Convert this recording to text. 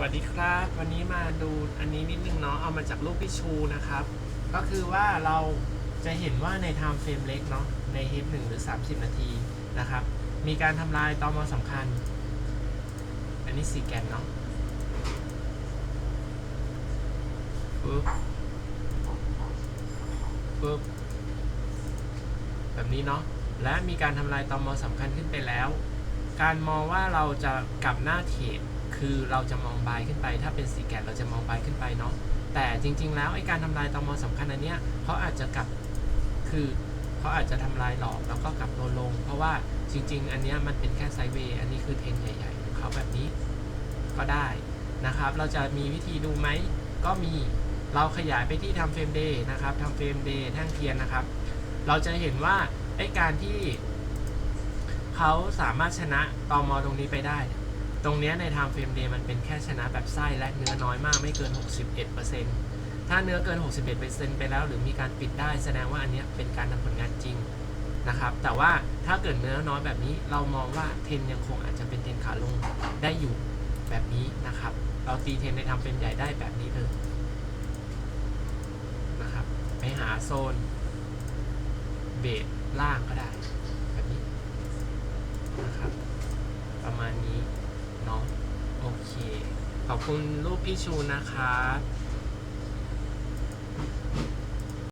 วัสดีครับ วันนี้มาดูอันนี้นิดนึงเนาะเอามาจากรูปพี่ชูนะครับ ก็คือว่าเราจะเห็นว่าใน time frame เล็กเนาะใน h 1หรือ 30 นาทีนะครับ มีการทำลายตอมอสำคัญ อันนี้สีแกนเนาะปึ๊บปึ๊บแบบนี้เนาะและมีการทำลายตอมอสำคัญขึ้นไปแล้ว การมองว่าเราจะกลับหน้าเทรด คือเราจะมองบายขึ้นไป ถ้าเป็นสีแกนเราจะมองบายขึ้นไปเนาะแต่จริง ๆ แล้วไอ้การทำลายตอมอสำคัญอันเนี้ยเขาอาจจะกลับคือเขาอาจจะทำลายหลอกแล้วก็กลับตัวลง เพราะว่าจริง ๆ อันเนี้ยมันเป็นแค่ไซเวย์อันนี้คือเทรนใหญ่ๆของเขาแบบนี้ก็ได้นะครับ เราจะมีวิธีดูไหมก็มีเราขยายไปที่ทำเฟรมเดย์นะครับทำเฟรมเดย์แท่งเทียนนะครับ เราจะเห็นว่าไอ้การที่เขาสามารถชนะตอมอตรงนี้ไปได้ ตรงนี้ใน time frame day มันเป็นแค่ชนะแบบไส้และเนื้อน้อยมากไม่เกิน 61%ถ้าเนื้อเกิน 61%ไปแล้วหรือมีการปิดได้แสดงว่าอันนี้เป็นการทำผลงานจริงนะครับ แต่ว่าถ้าเกิดเนื้อน้อยแบบนี้เรามองว่าเทนยังคงอาจจะเป็นเทนขาลงได้อยู่แบบนี้นะครับ เราตีเทนในทำเฟรมใหญ่ได้แบบนี้เลยนะครับ ไปหาโซนเบสล่างก็ได้แบบนี้ นะครับ ประมาณนี้เนาะโอเค ขอบคุณรูปพี่ชูนะคะ